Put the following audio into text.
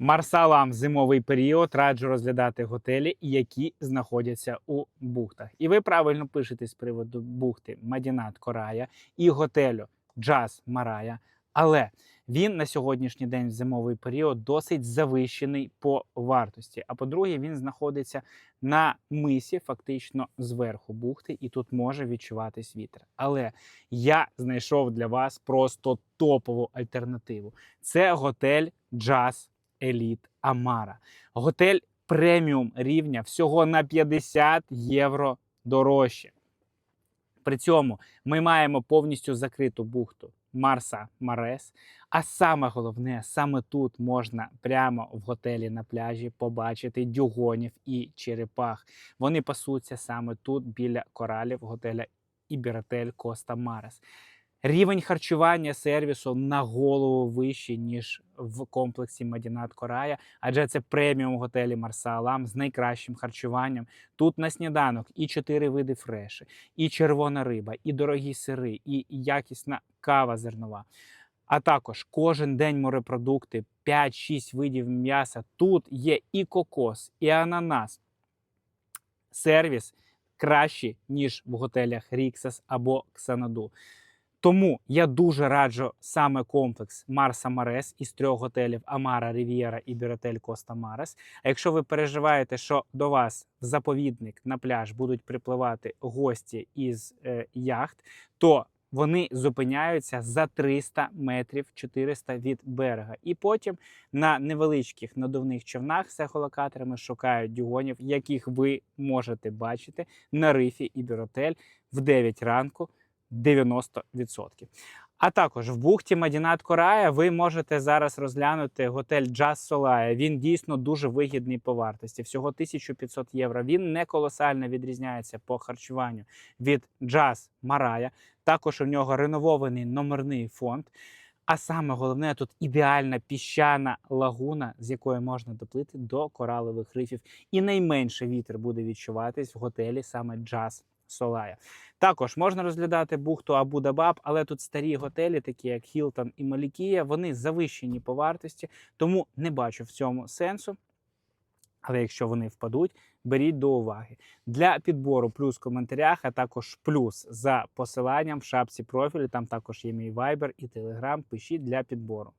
Марсалам зимовий період раджу розглядати готелі, які знаходяться у бухтах. І ви правильно пишете з приводу бухти Мадінат Корая і готелю Джаз Марая. Але він на сьогоднішній день в зимовий період досить завищений по вартості. А по-друге, він знаходиться на мисі, фактично зверху бухти, і тут може відчуватись вітер. Але я знайшов для вас просто топову альтернативу. Це готель Джаз Еліт Амара. Готель преміум рівня всього на 50 євро дорожче. При цьому ми маємо повністю закриту бухту Марса Марес. А саме головне, саме тут можна прямо в готелі на пляжі побачити дюгонів і черепах. Вони пасуться саме тут, біля коралів готеля Ібератель Коста Марес. Рівень харчування сервісу на голову вищий, ніж в комплексі Мадінат Корая, адже це преміум готелі Марса Алам з найкращим харчуванням. Тут на сніданок і чотири види фреші, і червона риба, і дорогі сири, і якісна кава зернова. А також кожен день морепродукти, 5-6 видів м'яса. Тут є і кокос, і ананас. Сервіс кращий, ніж в готелях Ріксас або Ксанаду. Тому я дуже раджу саме комплекс Марса Марес із трьох готелів Амара, Рів'єра і Біротель Коста Марес. А якщо ви переживаєте, що до вас в заповідник на пляж будуть припливати гості із е, яхт, то вони зупиняються за 300 метрів 400 від берега. І потім на невеличких надувних човнах з ехолокаторами шукають дюгонів, яких ви можете бачити на рифі і Біротель в 9 ранку. 90%. А також в бухті Мадінат Корая ви можете зараз розглянути готель Джаз Солая. Він дійсно дуже вигідний по вартості. Всього 1500 євро. Він не колосально відрізняється по харчуванню від Джаз Марая. Також у нього реновований номерний фонд. А саме головне тут ідеальна піщана лагуна, з якої можна доплити до коралових рифів. І найменше вітер буде відчуватись в готелі саме Джаз Солая. Також можна розглядати бухту Абу-Дабаб, але тут старі готелі, такі як Хілтон і Малікія, вони завищені по вартості, тому не бачу в цьому сенсу. Але якщо вони впадуть, беріть до уваги. Для підбору плюс в коментарях, а також плюс за посиланням в шапці профілю. Там також є мій Viber і Telegram. Пишіть для підбору.